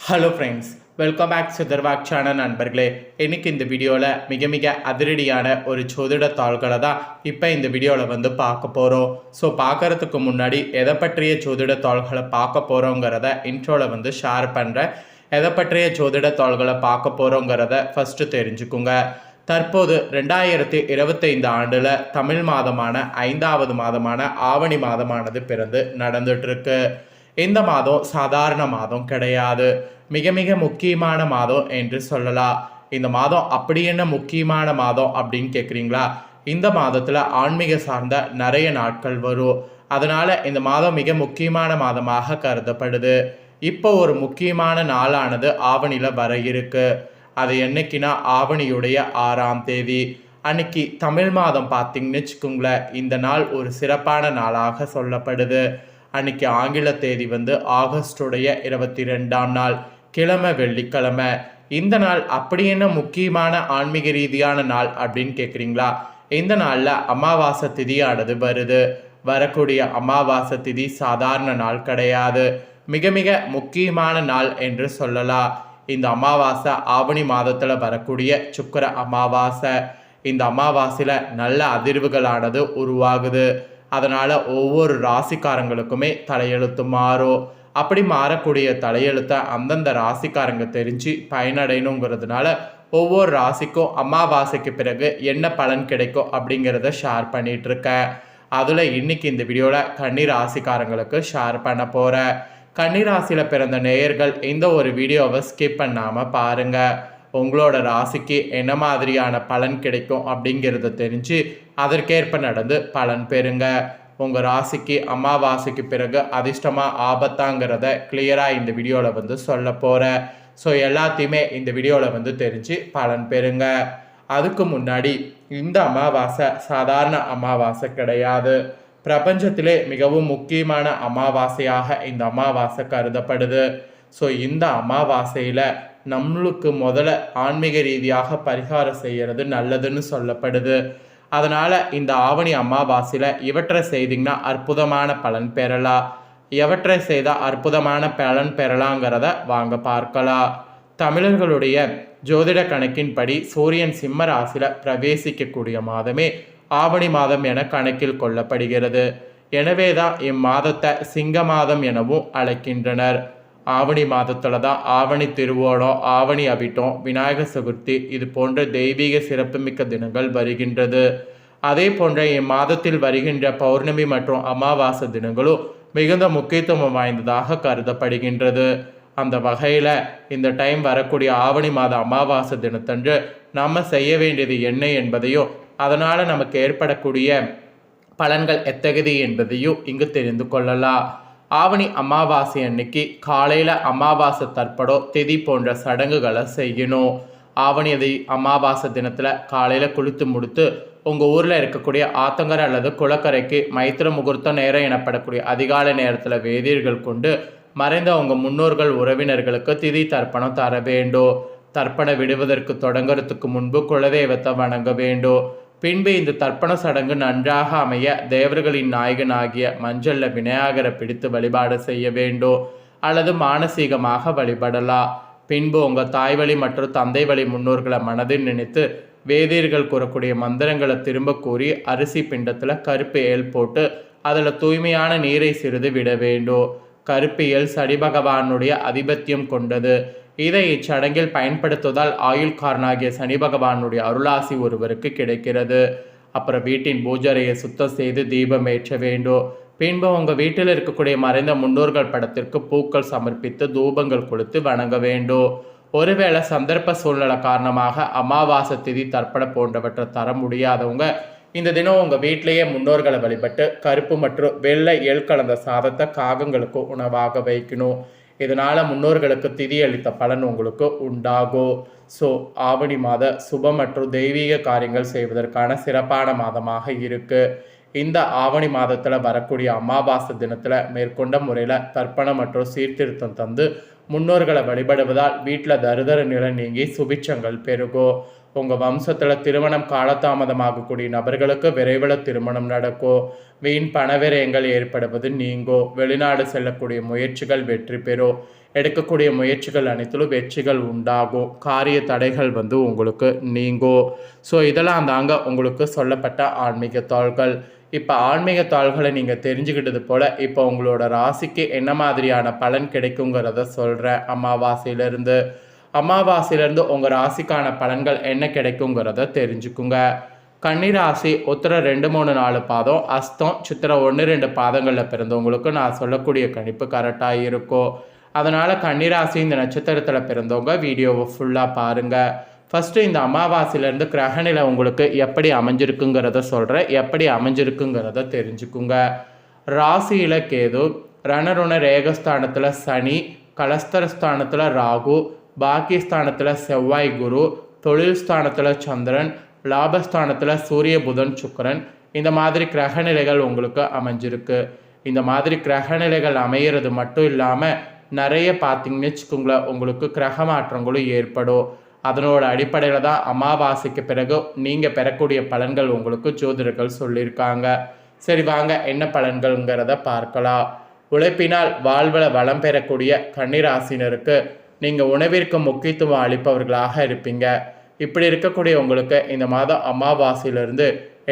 Hello friends welcome back சுதர்வாக் channel நண்பர்களே. எனக்கு இந்த வீடியோவில் மிக மிக அதிரடியான ஒரு சோதிட தாள்களை தான் இப்போ இந்த வீடியோவில் வந்து பார்க்க போகிறோம் ஸோ பார்க்கறதுக்கு முன்னாடி எதை பற்றிய சோதிட தாள்களை பார்க்க போகிறோங்கிறத இன்ட்ரோவில் வந்து ஷேர் பண்ணுறேன் எதை பற்றிய சோதிட தாள்களை பார்க்க போகிறோங்கிறத ஃபஸ்ட்டு தெரிஞ்சுக்குங்க. தற்போது ரெண்டாயிரத்தி இருபத்தைந்து ஆண்டில் தமிழ் மாதமான ஐந்தாவது மாதமான ஆவணி மாதமானது பிறந்து நடந்துட்டுருக்கு இந்த மாதம் சாதாரண மாதம் கிடையாது. மிக மிக முக்கியமான மாதம் என்று சொல்லலாம். இந்த மாதம் அப்படி என்ன முக்கியமான மாதம் அப்படின்னு கேட்குறீங்களா இந்த மாதத்தில் ஆன்மீக சார்ந்த நிறைய நாட்கள் வரும். அதனால் இந்த மாதம் மிக முக்கியமான மாதமாக கருதப்படுது. இப்போ ஒரு முக்கியமான நாளானது ஆவணியில் வர இருக்கு. அது என்னைக்குன்னா ஆவணியுடைய ஆறாம் தேதி. அன்னைக்கு தமிழ் மாதம் பார்த்தீங்கன்னு வச்சுக்கோங்களேன். இந்த நாள் ஒரு சிறப்பான நாளாக சொல்லப்படுது. அன்னைக்கு ஆங்கில தேதி வந்து ஆகஸ்டுடைய இருபத்தி ரெண்டாம் நாள் கிழமை வெள்ளிக்கிழமை. இந்த நாள் அப்படி என்ன முக்கியமான ஆன்மீக ரீதியான நாள் அப்படின்னு கேட்குறீங்களா இந்த நாளில் அமாவாசை திதியானது வருது. வரக்கூடிய அமாவாசை திதி சாதாரண நாள் கிடையாது. மிக மிக முக்கியமான நாள் என்று சொல்லலாம். இந்த அமாவாசை ஆவணி மாதத்தில் வரக்கூடிய சுக்கர அமாவாசை. இந்த அமாவாசையில் நல்ல அதிர்வுகளானது உருவாகுது. அதனால் ஒவ்வொரு ராசிக்காரங்களுக்குமே தலையெழுத்து மாறும். அப்படி மாறக்கூடிய தலையெழுத்தை அந்தந்த ராசிக்காரங்க தெரிஞ்சு பயனடையணுங்கிறதுனால ஒவ்வொரு ராசிக்கும் அமாவாசைக்கு பிறகு என்ன பலன் கிடைக்கும் அப்படிங்கிறத ஷேர் பண்ணிட்டு இருக்கேன் அதில் இன்னைக்கு இந்த வீடியோவில் கன்னி ராசிக்காரங்களுக்கு ஷேர் பண்ண போகிறேன் கன்னி ராசியில் பிறந்த நேயர்கள் இந்த ஒரு வீடியோவை ஸ்கிப் பண்ணாமல் பாருங்கள் உங்களோட ராசிக்கு என்ன மாதிரியான பலன் கிடைக்கும் அப்படிங்கிறத தெரிஞ்சு அதற்கேற்ப நடந்து பலன் பெறுங்க. உங்கள் ராசிக்கு அமாவாசைக்கு பிறகு அதிர்ஷ்டமாக ஆபத்தாங்கிறத கிளியராக இந்த வீடியோவில் வந்து சொல்ல போகிறேன் ஸோ எல்லாத்தையுமே இந்த வீடியோவில் வந்து தெரிஞ்சு பலன் பெறுங்க. அதுக்கு முன்னாடி இந்த அமாவாசை சாதாரண அமாவாசை கிடையாது. பிரபஞ்சத்திலே மிகவும் முக்கியமான அமாவாசையாக இந்த அமாவாசை கருதப்படுது. ஸோ இந்த அமாவாசையில் நம்மளுக்கு முதல்ல ஆன்மீக ரீதியாக பரிகாரம் செய்கிறது நல்லதுன்னு சொல்லப்படுது. அதனால் இந்த ஆவணி அமாவாசையில் இவற்றை செய்திங்கன்னா அற்புதமான பலன் பெறலாம் எவற்றை செய்தால் அற்புதமான பலன் பெறலாங்கிறத வாங்க பார்க்கலாம் தமிழர்களுடைய ஜோதிட கணக்கின்படி சூரியன் சிம்ம ராசியில் பிரவேசிக்கக்கூடிய மாதமே ஆவணி மாதம் என கணக்கில் கொள்ளப்படுகிறது. எனவே தான் இம்மாதத்தை சிங்க மாதம் எனவும் அழைக்கின்றனர். ஆவணி மாதத்தில் தான் ஆவணி திருவோணம் ஆவணி அவிட்டம் விநாயகர் சதுர்த்தி இது போன்ற தெய்வீக சிறப்புமிக்க தினங்கள் வருகின்றது. அதே போன்ற இம்மாதத்தில் வருகின்ற பௌர்ணமி மற்றும் அமாவாசை தினங்களும் மிகுந்த முக்கியத்துவம் வாய்ந்ததாக கருதப்படுகின்றது. அந்த வகையில் இந்த டைம் வரக்கூடிய ஆவணி மாத அமாவாசை தினத்தன்று நம்ம செய்ய வேண்டியது என்ன என்பதையும் அதனால் நமக்கு ஏற்படக்கூடிய பலன்கள் எத்தகுதி என்பதையும் இங்கு தெரிந்து கொள்ளலாம். ஆவணி அமாவாசை அன்னைக்கு காலையில் அமாவாசை தற்படம் திதி போன்ற சடங்குகளை செய்யணும். ஆவணி அதை அமாவாசை தினத்தில் காலையில் குளித்து முடித்து உங்கள் ஊரில் இருக்கக்கூடிய ஆத்தங்கரை அல்லது குளக்கரைக்கு மைத்திர முகூர்த்த நேரம் எனப்படக்கூடிய அதிகாலை நேரத்தில் வேதியர்கள் கொண்டு மறைந்த உங்கள் முன்னோர்கள் உறவினர்களுக்கு திதி தர்ப்பணம் தர வேண்டும். தர்ப்பணம் விடுவதற்கு தொடங்குறதுக்கு முன்பு குலதெய்வத்தை வணங்க வேண்டும். பின்பு இந்த தர்ப்பண சடங்கு நன்றாக அமைய தேவர்களின் நாயகனாகிய மஞ்சள்ல விநாயகரை பிடித்து வழிபாடு செய்ய வேண்டும் அல்லது மானசீகமாக வழிபடலாம் பின்பு உங்கள் தாய் வழி மற்றும் தந்தை வழி முன்னோர்களை மனதில் நினைத்து வேதியர்கள் கூறக்கூடிய மந்திரங்களை திரும்ப கூறி அரிசி பிண்டத்தில் கருப்பு ஏல் போட்டு அதில் தூய்மையான நீரை சிறிது விட வேண்டும் கருப்பியல் சடி பகவானுடைய அதிபத்தியம் கொண்டது. இதை இச்சடங்கில் பயன்படுத்துவதால் ஆயுள்காரனாகிய சனி பகவானுடைய அருளாசி ஒருவருக்கு கிடைக்கிறது. அப்புறம் வீட்டின் பூஜரையை சுத்தம் செய்து தீபம் ஏற்ற வேண்டும். பின்பு உங்கள் வீட்டில் இருக்கக்கூடிய மறைந்த முன்னோர்கள் படத்திற்கு பூக்கள் சமர்ப்பித்து தூபங்கள் கொடுத்து வணங்க வேண்டும். ஒருவேளை சந்தர்ப்ப சூழ்நிலை காரணமாக அமாவாசை திதி தர்ப்பண போன்றவற்றை தர முடியாதவங்க இந்த தினம் உங்கள் வீட்டிலேயே முன்னோர்களை வழிபட்டு கருப்பு மற்றும் வெள்ளை எல் கலந்த சாதத்தை காகங்களுக்கு உணவாக வைக்கணும். இதனால் முன்னோர்களுக்கு திதி அளித்த பலன் உங்களுக்கு உண்டாகும் ஸோ ஆவணி மாத சுப மற்றும் தெய்வீக காரியங்கள் செய்வதற்கான சிறப்பான மாதமாக இருக்குது இந்த ஆவணி மாதத்தில் வரக்கூடிய அமாவாசை தினத்தில் மேற்கொண்ட முறையில் தர்ப்பணம் மற்றும் சீர்திருத்தம் தந்து முன்னோர்களை வழிபடுவதால் வீட்டில் தருதர நிலை நீங்கி சுபிச்சங்கள் பெருகும் உங்கள் வம்சத்தில் திருமணம் காலதாமதமாகக்கூடிய நபர்களுக்கு விரைவில் திருமணம் நடக்கும் வீண் பணவிரயங்கள் ஏற்படுவது நீங்கோ? வெளிநாடு செல்லக்கூடிய முயற்சிகள் வெற்றி பெறும் எடுக்கக்கூடிய முயற்சிகள் அனைத்திலும் வெற்றிகள் உண்டாகும் காரிய தடைகள் வந்து உங்களுக்கு நீங்கும் ஸோ இதெல்லாம் தாங்க உங்களுக்கு சொல்லப்பட்ட ஆன்மீக தாள்கள். இப்போ ஆன்மீக தாள்களை நீங்கள் தெரிஞ்சுக்கிட்டது போல் இப்போ உங்களோட ராசிக்கு என்ன மாதிரியான பலன் கிடைக்குங்கிறத சொல்கிறேன் அமாவாசையிலேருந்து. அமாவாசையிலேருந்து உங்கள் ராசிக்கான பலன்கள் என்ன கிடைக்குங்கிறத தெரிஞ்சுக்குங்க. கன்னிராசி உத்தர ரெண்டு மூணு நாலு பாதம் அஸ்தம் சித்திரை ஒன்று ரெண்டு பாதங்களில் பிறந்தவங்களுக்கு நான் சொல்லக்கூடிய கணிப்பு கரெக்டாக இருக்கும். அதனால் கன்னிராசி இந்த நட்சத்திரத்தில் பிறந்தவங்க வீடியோவை ஃபுல்லாக பாருங்கள் ஃபஸ்ட்டு இந்த அமாவாசையிலேருந்து கிரகநிலை உங்களுக்கு எப்படி அமைஞ்சிருக்குங்கிறத சொல்கிறேன் எப்படி அமைஞ்சிருக்குங்கிறத தெரிஞ்சுக்குங்க. ராசியில் கேது ரணருண ரேகஸ்தானத்தில் சனி கலஸ்தரஸ்தானத்தில் ராகு பாக்கியஸ்தானத்தில் செவ்வாய் குரு தொழில் ஸ்தானத்தில் சந்திரன் லாபஸ்தானத்தில் சூரிய புதன் சுக்கரன். இந்த மாதிரி கிரகநிலைகள் உங்களுக்கு அமைஞ்சிருக்கு. இந்த மாதிரி கிரகநிலைகள் அமையிறது மட்டும் இல்லாமல் நிறைய பார்த்தீங்கன்னு வச்சுக்கோங்களேன் உங்களுக்கு கிரக மாற்றங்களும் ஏற்படும். அதனோட அடிப்படையில் தான் அமாவாசைக்கு பிறகு நீங்கள் பெறக்கூடிய பலன்கள் உங்களுக்கு ஜோதிடர்கள் சொல்லியிருக்காங்க. சரி வாங்க என்ன பலன்கள்ங்கிறத பார்க்கலாம். உழைப்பினால் வாழ்வில் வளம் பெறக்கூடிய கன்னிராசினருக்கு நீங்கள் உணவிற்கு முக்கியத்துவம் அளிப்பவர்களாக இருப்பீங்க. இப்படி இருக்கக்கூடிய உங்களுக்கு இந்த மாதம் அமாவாசையிலிருந்து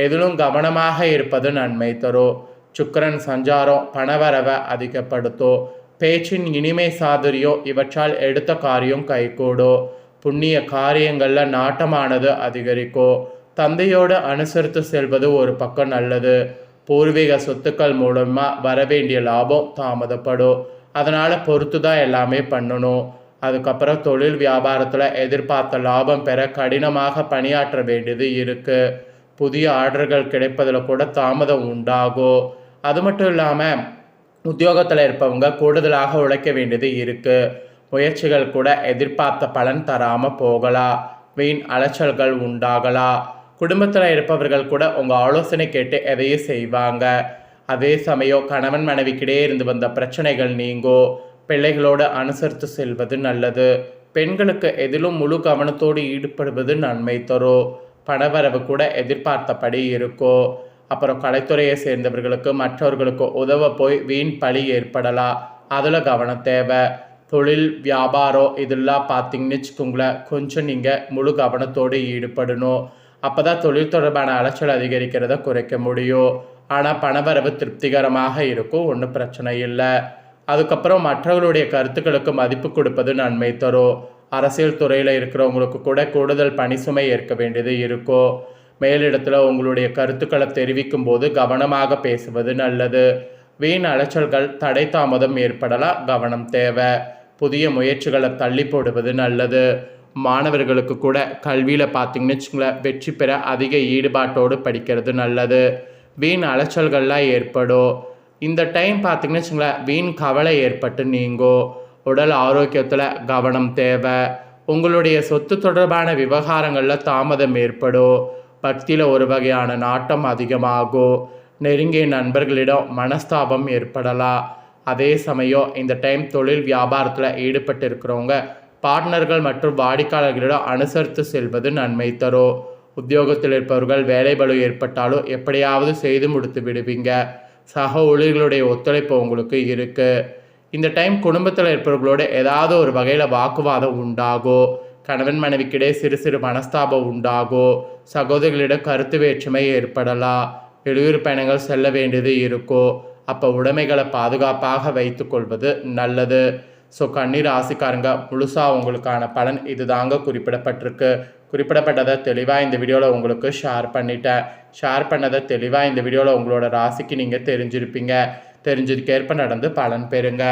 எதிலும் கவனமாக இருப்பது நன்மை தரும் சுக்கரன் சஞ்சாரம் பணவரவை அதிகப்படுத்தும் பேச்சின் இனிமை சாதுரியம் இவற்றால் எடுத்த காரியம் கைகூடும் புண்ணிய காரியங்களில் நாட்டமானது அதிகரிக்கும் தந்தையோடு அனுசரித்து செல்வது ஒரு பக்கம் நல்லது. பூர்வீக சொத்துக்கள் மூலமாக வரவேண்டிய லாபம் தாமதப்படும். அதனால் பொறுத்து தான் எல்லாமே பண்ணணும். அதுக்கப்புறம் தொழில் வியாபாரத்தில் எதிர்பார்த்த லாபம் பெற கடினமாக பணியாற்ற வேண்டியது இருக்குது புதிய ஆர்டர்கள் கிடைப்பதில் கூட தாமதம் உண்டாகும் அது மட்டும் இல்லாமல் உத்தியோகத்தில் இருப்பவங்க கூடுதலாக உழைக்க வேண்டியது இருக்குது முயற்சிகள் கூட எதிர்பார்த்த பலன் தராமல் போகலாம் வீண் அலைச்சல்கள் உண்டாகலாம் குடும்பத்தில் இருப்பவர்கள் கூட உங்கள் ஆலோசனை கேட்டு எதையும் செய்வாங்க. அதே சமயம் கணவன் மனைவிக்கிடையே இருந்து வந்த பிரச்சனைகள் நீங்கோ? பிள்ளைகளோடு அனுசரித்து செல்வது நல்லது. பெண்களுக்கு எதிலும் முழு கவனத்தோடு ஈடுபடுவது நன்மை தரும் பணவரவு கூட எதிர்பார்த்தபடி இருக்கும் அப்புறம் கலைத்துறையை சேர்ந்தவர்களுக்கு மற்றவர்களுக்கு உதவ போய் வீண் பழி ஏற்படலாம் அதில் கவனம் தேவை. தொழில் வியாபாரம் இதெல்லாம் பார்த்தீங்கன்னு வச்சுக்கோங்களேன் கொஞ்சம் நீங்கள் முழு கவனத்தோடு ஈடுபடணும். அப்போ தான் தொழில் தொடர்பான அலைச்சல் அதிகரிக்கிறத குறைக்க முடியும். ஆனால் பணவரவு திருப்திகரமாக இருக்கும் ஒன்றும் பிரச்சனை இல்லை. அதுக்கப்புறம் மற்றவர்களுடைய கருத்துக்களுக்கு மதிப்பு கொடுப்பது நன்மை தரும் அரசியல் துறையில் இருக்கிறவங்களுக்கு கூட கூடுதல் பணி சுமை ஏற்க வேண்டியது இருக்கும் மேலிடத்தில் உங்களுடைய கருத்துக்களை தெரிவிக்கும் போது கவனமாக பேசுவது நல்லது. வீண் அலைச்சல்கள் தடை தாமதம் ஏற்படலாம் கவனம் தேவை. புதிய முயற்சிகளை தள்ளி போடுவது நல்லது. மாணவர்களுக்கு கூட கல்வியில் பார்த்தீங்கன்னு வச்சுங்களேன் வெற்றி பெற அதிக ஈடுபாட்டோடு படிக்கிறது நல்லது. வீண் அலைச்சல்கள்லாம் ஏற்படும் இந்த டைம் பார்த்திங்கன்னு வச்சுங்களேன் வீண் கவலை ஏற்பட்டு நீங்கோ உடல் ஆரோக்கியத்தில் கவனம் தேவை உங்களுடைய சொத்து தொடர்பான விவகாரங்களில் தாமதம் ஏற்படும் பக்தியில் ஒரு வகையான நாட்டம் அதிகமாகும் நெருங்கிய நண்பர்களிடம் மனஸ்தாபம் ஏற்படலாம் அதே சமயம் இந்த டைம் தொழில் வியாபாரத்தில் ஈடுபட்டு இருக்கிறவங்க பார்ட்னர்கள் மற்றும் வாடிக்கையாளர்களிடம் அனுசரித்து செல்வது நன்மை தரும் உத்தியோகத்தில் இருப்பவர்கள் வேலைபளு ஏற்பட்டாலும் எப்படியாவது செய்து முடித்து விடுவீங்க. சக ஊழியர்களுடைய ஒத்துழைப்பு உங்களுக்கு இருக்குது இந்த டைம் குடும்பத்தில் இருப்பவர்களோட ஏதாவது ஒரு வகையில் வாக்குவாதம் உண்டாகும் கணவன் மனைவிக்கிடையே சிறு சிறு மனஸ்தாபம் உண்டாகும் சகோதரிகளிடம் கருத்து வேற்றுமை ஏற்படலாம் வெளியூர் பயணங்கள் செல்ல வேண்டியது இருக்கும் அப்போ உடைமைகளை பாதுகாப்பாக வைத்துக்கொள்வது நல்லது. ஸோ கண்ணீர் ராசிக்காரங்க முழுசாக உங்களுக்கான பலன் இது தாங்க குறிப்பிடப்பட்டிருக்கு. குறிப்பிடப்பட்டதை தெளிவாக இந்த வீடியோவில் உங்களுக்கு ஷேர் பண்ணிட்டேன். ஷேர் பண்ணதை தெளிவாக இந்த வீடியோவில் உங்களோட ராசிக்கு நீங்கள் தெரிஞ்சிருப்பீங்க. தெரிஞ்சதுக்கேற்ப நடந்து பலன் பெறுங்க.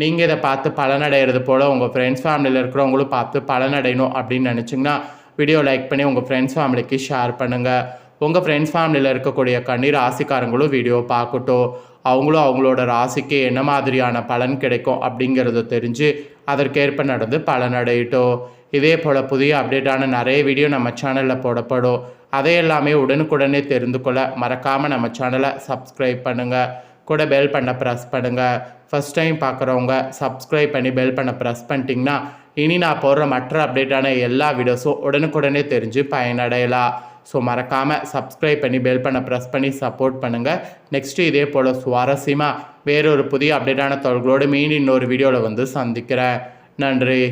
நீங்கள் இதை பார்த்து பலனடைகிறது போல் உங்கள் ஃப்ரெண்ட்ஸ் ஃபேமிலியில் இருக்கிறவங்களும் பார்த்து பலனடையணும் அப்படின்னு நினச்சிங்கன்னா வீடியோ லைக் பண்ணி உங்கள் ஃப்ரெண்ட்ஸ் ஃபேமிலிக்கு ஷேர் பண்ணுங்கள் உங்கள் ஃப்ரெண்ட்ஸ் ஃபேமிலியில் இருக்கக்கூடிய கண்ணீர் ராசிக்காரங்களும் வீடியோ பார்க்கட்டும். அவங்களும் அவங்களோட ராசிக்கு என்ன மாதிரியான பலன் கிடைக்கும் அப்படிங்கிறத தெரிஞ்சு அதற்கேற்ப நடந்து பலனடையட்டும் இதே போல் புதிய அப்டேட்டான நிறைய வீடியோ நம்ம சேனலில் போடப்படும். அதை எல்லாமே உடனுக்குடனே தெரிந்து கொள்ள மறக்காமல் நம்ம சேனலை சப்ஸ்கிரைப் பண்ணுங்கள் கூட பெல் பண்ண ப்ரெஸ் பண்ணுங்கள் ஃபஸ்ட் டைம் பார்க்குறவங்க சப்ஸ்கிரைப் பண்ணி பெல் பண்ண ப்ரெஸ் பண்ணிட்டீங்கன்னா இனி நான் போடுற மற்ற அப்டேட்டான எல்லா வீடியோஸும் உடனுக்குடனே தெரிஞ்சு பயனடையலாம். ஸோ மறக்காமல் சப்ஸ்கிரைப் பண்ணி பெல் பண்ண ப்ரெஸ் பண்ணி சப்போர்ட் பண்ணுங்கள் நெக்ஸ்ட்டு இதே போல் சுவாரஸ்யமாக வேறொரு புதிய அப்டேட்டான தொழில்களோடு மீன் இன்னொரு வீடியோவில் வந்து சந்திக்கிறேன். நன்றி.